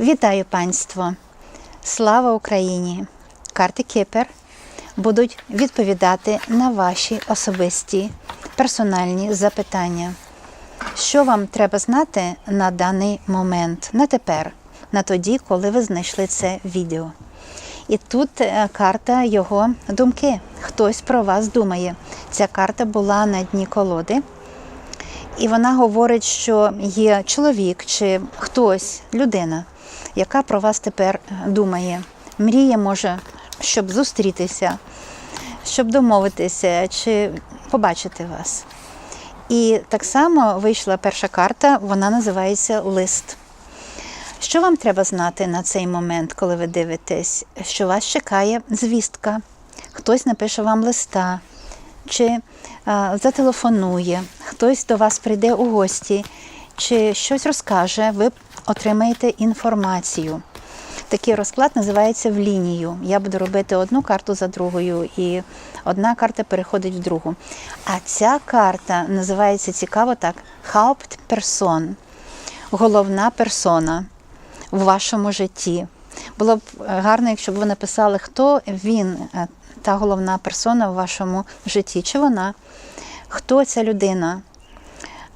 Вітаю панство! Слава Україні! Карти Кипер будуть відповідати на ваші особисті персональні запитання. Що вам треба знати на даний момент, на тепер, на тоді, коли ви знайшли це відео. І тут е, карта його думки. Хтось про вас думає. Ця карта була на дні колоди. І вона говорить, що є чоловік чи хтось, людина, яка про вас тепер думає, мріє, може, щоб зустрітися, щоб домовитися чи побачити вас. І так само вийшла перша карта, вона називається лист. Що вам треба знати на цей момент, коли ви дивитесь, що вас чекає звістка? Хтось напише вам листа, чи а, зателефонує, хтось до вас прийде у гості, чи щось розкаже, ви отримаєте інформацію. Такий розклад називається в лінію. Я буду робити одну карту за другою, і одна карта переходить в другу. А ця карта називається цікаво так: Hauptperson, головна персона в вашому житті. Було б е, гарно, якщо б ви написали, хто він, е, та головна персона в вашому житті, чи вона, хто ця людина.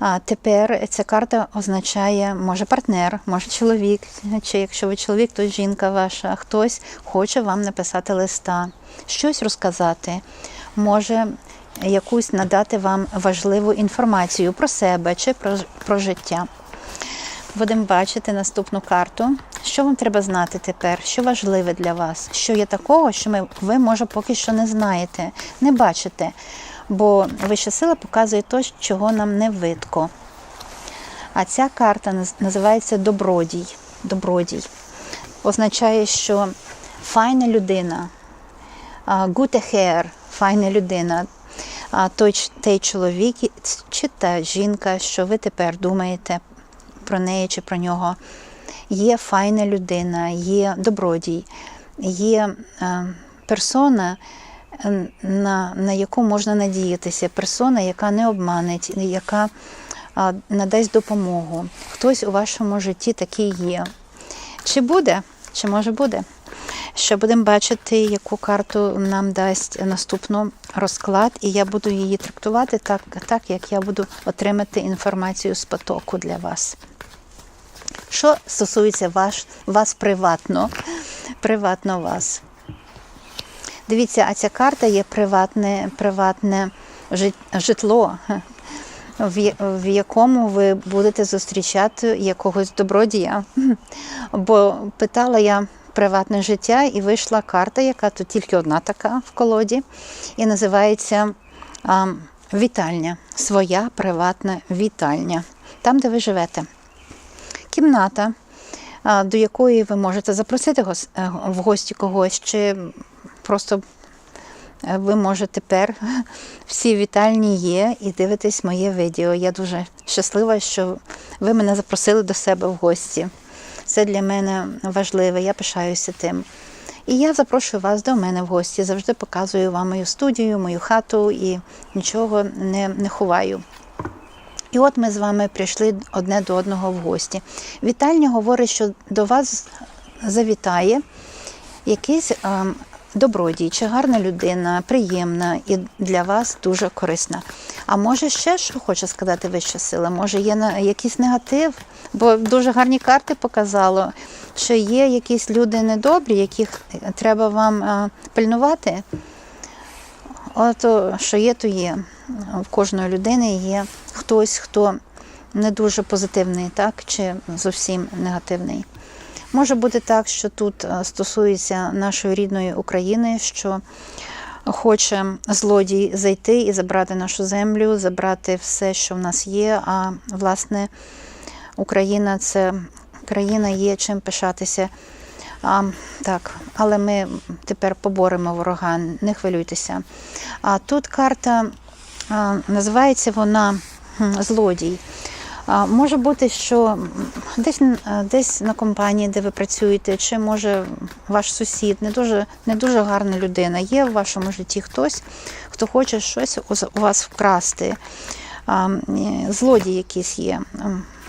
А тепер ця карта означає, може партнер, може чоловік, чи якщо ви чоловік, то жінка ваша, хтось хоче вам написати листа, щось розказати, може якусь надати вам важливу інформацію про себе чи про, про життя. Будемо бачити наступну карту. Що вам треба знати тепер? Що важливе для вас? Що є такого, що ми, ви, може, поки що не знаєте, не бачите. Бо вища сила показує те, чого нам не видко. А ця карта називається добродій. Добродій. Означає, що файна людина, gute Herr, файна людина, той, той чоловік чи та жінка, що ви тепер думаєте про неї чи про нього. Є файна людина, є добродій, є персона, на, на яку можна надіятися, персона, яка не обманить, яка надасть допомогу. Хтось у вашому житті такий є. Чи буде, чи може буде? Ще будемо бачити, яку карту нам дасть наступну розклад, і я буду її трактувати так, так як я буду отримати інформацію з потоку для вас. Що стосується ваш, вас приватно, приватно вас. Дивіться, а ця карта є приватне, приватне житло, в, якому ви будете зустрічати якогось добродія. Бо питала я приватне життя, і вийшла карта, яка тут тільки одна така в колоді, і називається вітальня. Своя приватна вітальня. Там, де ви живете кімната, до якої ви можете запросити е, в гості когось, чи просто е, ви можете тепер всі вітальні є і дивитесь моє відео. Я дуже щаслива, що ви мене запросили до себе в гості. Це для мене важливе, я пишаюся тим. І я запрошую вас до мене в гості. Завжди показую вам мою студію, мою хату і нічого не, не ховаю. І от ми з вами прийшли одне до одного в гості. Вітальня говорить, що до вас завітає якийсь добродій, чи гарна людина, приємна і для вас дуже корисна. А може ще що хоче сказати вища сила? Може є на якийсь негатив? Бо дуже гарні карти показало, що є якісь люди недобрі, яких треба вам е, пильнувати. От що є, то є. В кожної людини є хтось, хто не дуже позитивний, так, чи зовсім негативний. Може бути так, що тут е, стосується нашої рідної України, що хоче злодій зайти і забрати нашу землю, забрати все, що в нас є. А власне, Україна це країна є чим пишатися. А, так, але ми тепер поборемо ворога, не хвилюйтеся. А тут карта а, називається вона злодій. Може бути, що десь, десь на компанії, де ви працюєте, чи може ваш сусід, не дуже, не дуже гарна людина. Є в вашому житті хтось, хто хоче щось у вас вкрасти. Злодій якийсь є.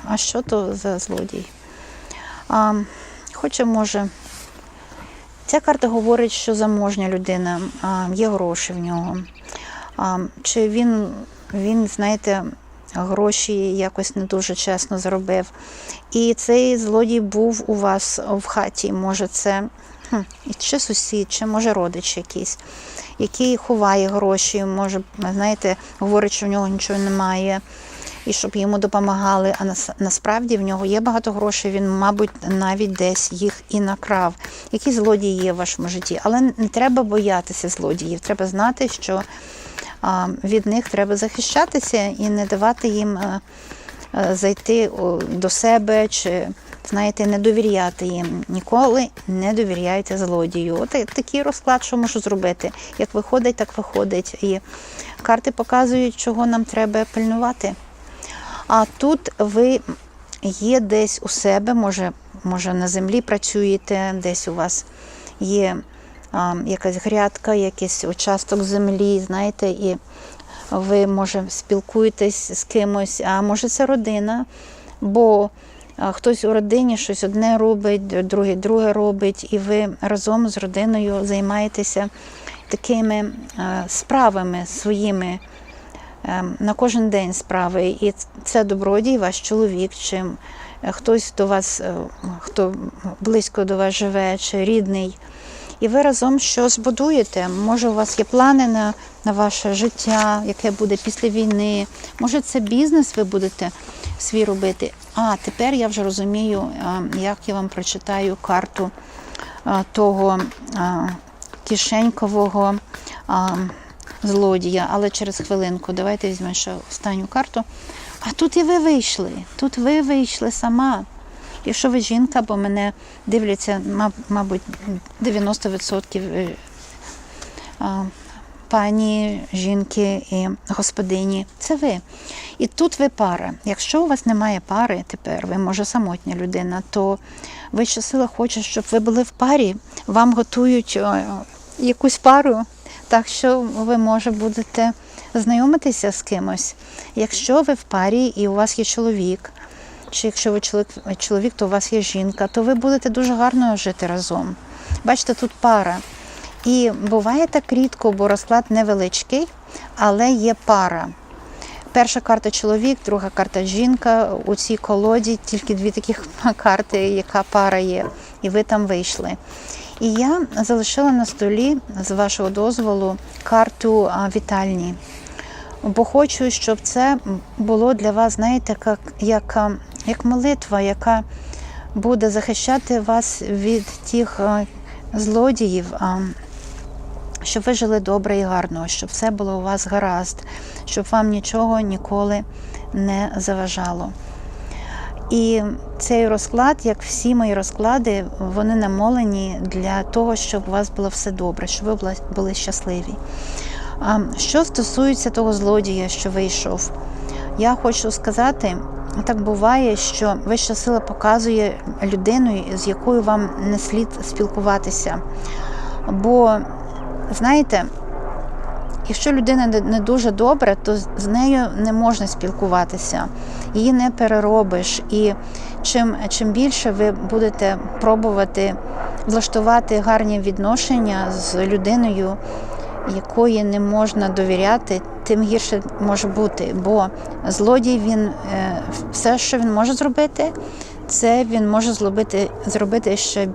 А що то за злодій? Хоче, може. Ця карта говорить, що заможня людина, є гроші в нього. Чи він, він, знаєте, гроші якось не дуже чесно заробив. І цей злодій був у вас в хаті. Може, це хм, чи сусід, чи може родич якийсь, який ховає гроші, може, знаєте, говорить, що в нього нічого немає. І щоб йому допомагали. А насправді в нього є багато грошей, він, мабуть, навіть десь їх і накрав. Які злодії є в вашому житті? Але не треба боятися злодіїв. Треба знати, що від них треба захищатися і не давати їм а, а, зайти до себе чи. Знаєте, не довіряти їм. Ніколи не довіряйте злодію. От такий розклад, що можу зробити. Як виходить, так виходить. І карти показують, чого нам треба пильнувати. А тут ви є десь у себе, може, може на землі працюєте, десь у вас є якась грядка, якийсь участок землі, знаєте, і ви, може, спілкуєтесь з кимось, а може це родина, бо хтось у родині щось одне робить, другий друге робить, і ви разом з родиною займаєтеся такими справами своїми ем, на кожен день справи. І це добродій, ваш чоловік, чи е, хтось до вас, е, хто близько до вас живе, чи рідний. І ви разом щось будуєте. Може, у вас є плани на, на ваше життя, яке буде після війни. Може, це бізнес ви будете свій робити. А тепер я вже розумію, як я вам прочитаю карту того кишенькового злодія, але через хвилинку. Давайте візьмемо ще останню карту. А тут і ви вийшли. Тут ви вийшли сама. Якщо ви жінка, бо мене дивляться, мабуть, 90% е, пані, жінки і господині, це ви. І тут ви пара. Якщо у вас немає пари тепер, ви може самотня людина, то вища сила хоче, щоб ви були в парі, вам готують е, якусь пару, так що ви може будете знайомитися з кимось. Якщо ви в парі і у вас є чоловік, чи якщо ви чоловік, то у вас є жінка, то ви будете дуже гарно жити разом. Бачите, тут пара. І буває так рідко, бо розклад невеличкий, але є пара. Перша карта чоловік, друга карта жінка. У цій колоді тільки дві таких карти, яка пара є, і ви там вийшли. І я залишила на столі, з вашого дозволу, карту вітальні. Бо хочу, щоб це було для вас, знаєте, як, як, молитва, яка буде захищати вас від тих злодіїв. щоб ви жили добре і гарно, щоб все було у вас гаразд, щоб вам нічого ніколи не заважало. І цей розклад, як всі мої розклади, вони намолені для того, щоб у вас було все добре, щоб ви були- були щасливі. Що стосується того злодія, що вийшов, я хочу сказати, так буває, що вища сила показує людину, з якою вам не слід спілкуватися. Бо, знаєте, якщо людина не- дуже добра, то з нею не можна спілкуватися, її не переробиш. І чим, чим більше ви будете пробувати влаштувати гарні відношення з людиною, якої не можна довіряти, тим гірше може бути. Бо злодій він е, все, що він може зробити, це він може зробити, зробити ще,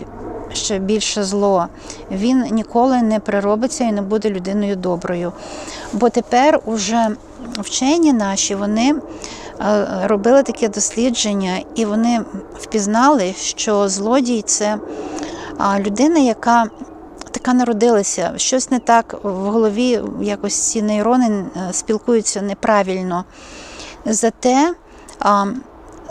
ще більше зло. Він ніколи не приробиться і не буде людиною доброю. Бо тепер уже вчені наші вони е, робили таке дослідження, і вони впізнали, що злодій це людина, яка така народилася, щось не так в голові, якось ці нейрони е, спілкуються неправильно. Зате а,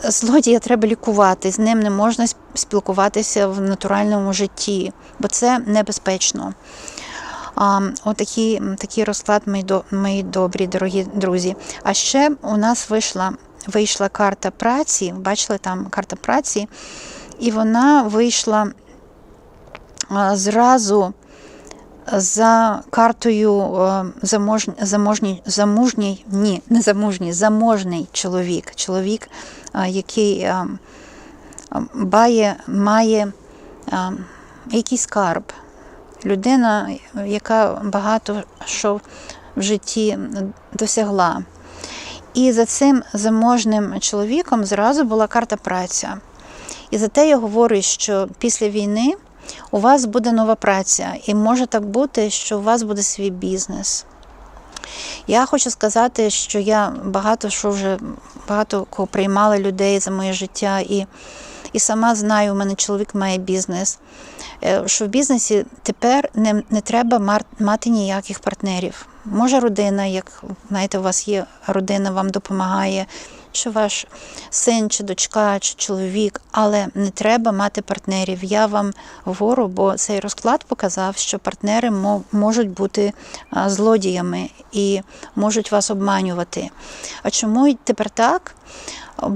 злодія треба лікувати, з ним не можна спілкуватися в натуральному житті, бо це небезпечно. Отакий такий розклад, мої, мої добрі, дорогі друзі. А ще у нас вийшла, вийшла карта праці, бачили там карта праці, і вона вийшла зразу за картою е, замож, заможній, замужній, ні, не замужній, заможний чоловік. Чоловік, е, який е, має, має якийсь скарб, людина, яка багато що в житті досягла. І за цим заможним чоловіком зразу була карта праця. І за те я говорю, що після війни у вас буде нова праця, і може так бути, що у вас буде свій бізнес. Я хочу сказати, що я багато що вже багато кого приймала людей за моє життя, і, і сама знаю, у мене чоловік має бізнес. е, Що в бізнесі тепер не, не треба мати ніяких партнерів. Може, родина, як знаєте, у вас є родина, вам допомагає, чи ваш син, чи дочка, чи чоловік, але не треба мати партнерів. Я вам говорю, бо цей розклад показав, що партнери можуть бути злодіями і можуть вас обманювати. А чому тепер так?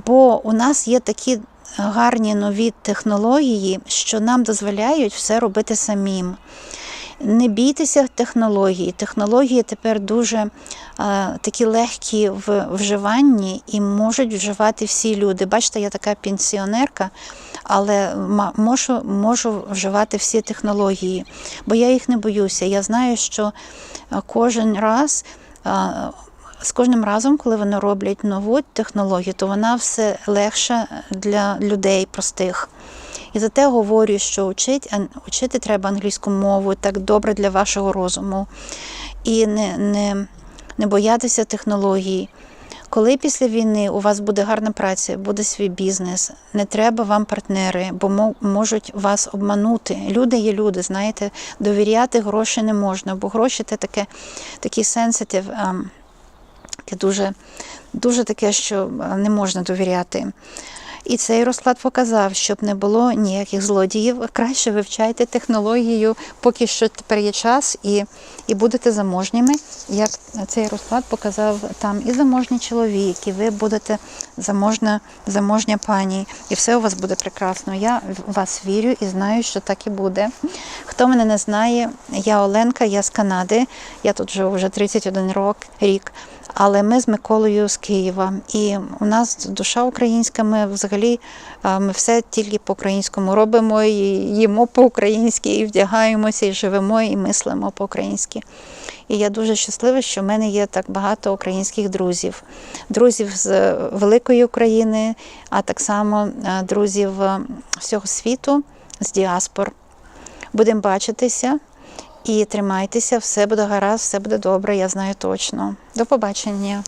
Бо у нас є такі гарні нові технології, що нам дозволяють все робити самим. Не бійтеся технології. Технології тепер дуже е, такі легкі в вживанні і можуть вживати всі люди. Бачите, я така пенсіонерка, але можу, можу вживати всі технології, бо я їх не боюся. Я знаю, що е, кожен раз. е, з кожним разом, коли вони роблять нову технологію, то вона все легша для людей простих. І за те говорю, що учить, учити треба англійську мову так добре для вашого розуму. І не, не, не боятися технологій. Коли після війни у вас буде гарна праця, буде свій бізнес, не треба вам партнери, бо можуть вас обманути. Люди є люди, знаєте, довіряти гроші не можна, бо гроші це таке, такий сенситив, ем, таке дуже, дуже таке, що е, не можна довіряти. І цей розклад показав, щоб не було ніяких злодіїв. Краще вивчайте технологію, поки що тепер є час, і, і будете заможніми. Як цей розклад показав там і заможний чоловік, і ви будете заможна, заможня пані, і все у вас буде прекрасно. Я в вас вірю і знаю, що так і буде. Хто мене не знає, я Оленка, я з Канади. Я тут живу вже 31 рок, рік. Але ми з Миколою з Києва. І у нас душа українська, ми взагалі а, ми все тільки по-українському робимо, і їмо по-українськи, і вдягаємося, і живемо, і мислимо по-українськи. І я дуже щаслива, що в мене є так багато українських друзів, друзів з великої України, а так само друзів всього світу, з діаспор. Будемо бачитися і тримайтеся, все буде гаразд, все буде добре, я знаю точно. До побачення.